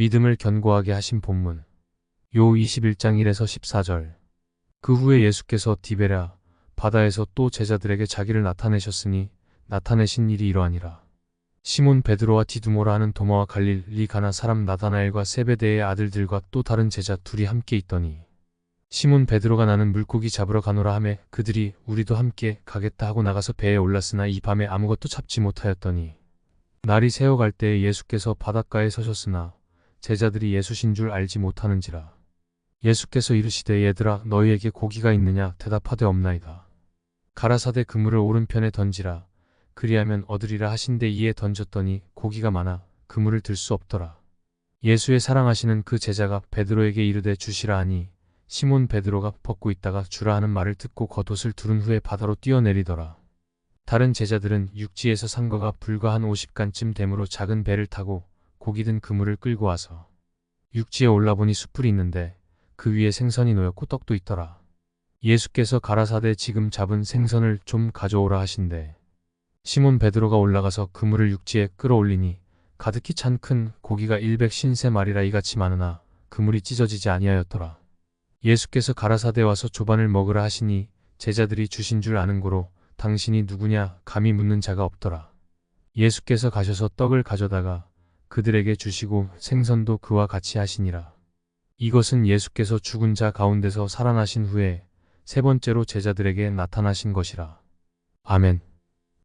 믿음을 견고하게 하신 본문. 요 21장 1에서 14절. 그 후에 예수께서 디베랴 바다에서 또 제자들에게 자기를 나타내셨으니 나타내신 일이 이러하니라. 시몬 베드로와 디두모라 하는 도마와 갈릴리 가나 사람 나다나엘과 세베대의 아들들과 또 다른 제자 둘이 함께 있더니 시몬 베드로가 나는 물고기 잡으러 가노라 하매 그들이 우리도 함께 가겠다 하고 나가서 배에 올랐으나 이 밤에 아무것도 잡지 못하였더니 날이 새어갈 때에 예수께서 바닷가에 서셨으나 제자들이 예수신 줄 알지 못하는지라. 예수께서 이르시되 얘들아 너희에게 고기가 있느냐? 대답하되 없나이다. 가라사대 그물을 오른편에 던지라. 그리하면 얻으리라 하신데 이에 던졌더니 고기가 많아 그물을 들 수 없더라. 예수의 사랑하시는 그 제자가 베드로에게 이르되 주시라 하니 시몬 베드로가 벗고 있다가 주라 하는 말을 듣고 겉옷을 두른 후에 바다로 뛰어내리더라. 다른 제자들은 육지에서 산 거가 불과 한 50간쯤 되므로 작은 배를 타고 고기 든 그물을 끌고 와서 육지에 올라보니 숯불이 있는데 그 위에 생선이 놓였고 떡도 있더라. 예수께서 가라사대 지금 잡은 생선을 좀 가져오라 하신대. 시몬 베드로가 올라가서 그물을 육지에 끌어올리니 가득히 찬 큰 고기가 150마리라 이같이 많으나 그물이 찢어지지 아니하였더라. 예수께서 가라사대 와서 조반을 먹으라 하시니 제자들이 주신 줄 아는 고로 당신이 누구냐 감히 묻는 자가 없더라. 예수께서 가셔서 떡을 가져다가 그들에게 주시고 생선도 그와 같이 하시니라. 이것은 예수께서 죽은 자 가운데서 살아나신 후에 세 번째로 제자들에게 나타나신 것이라. 아멘.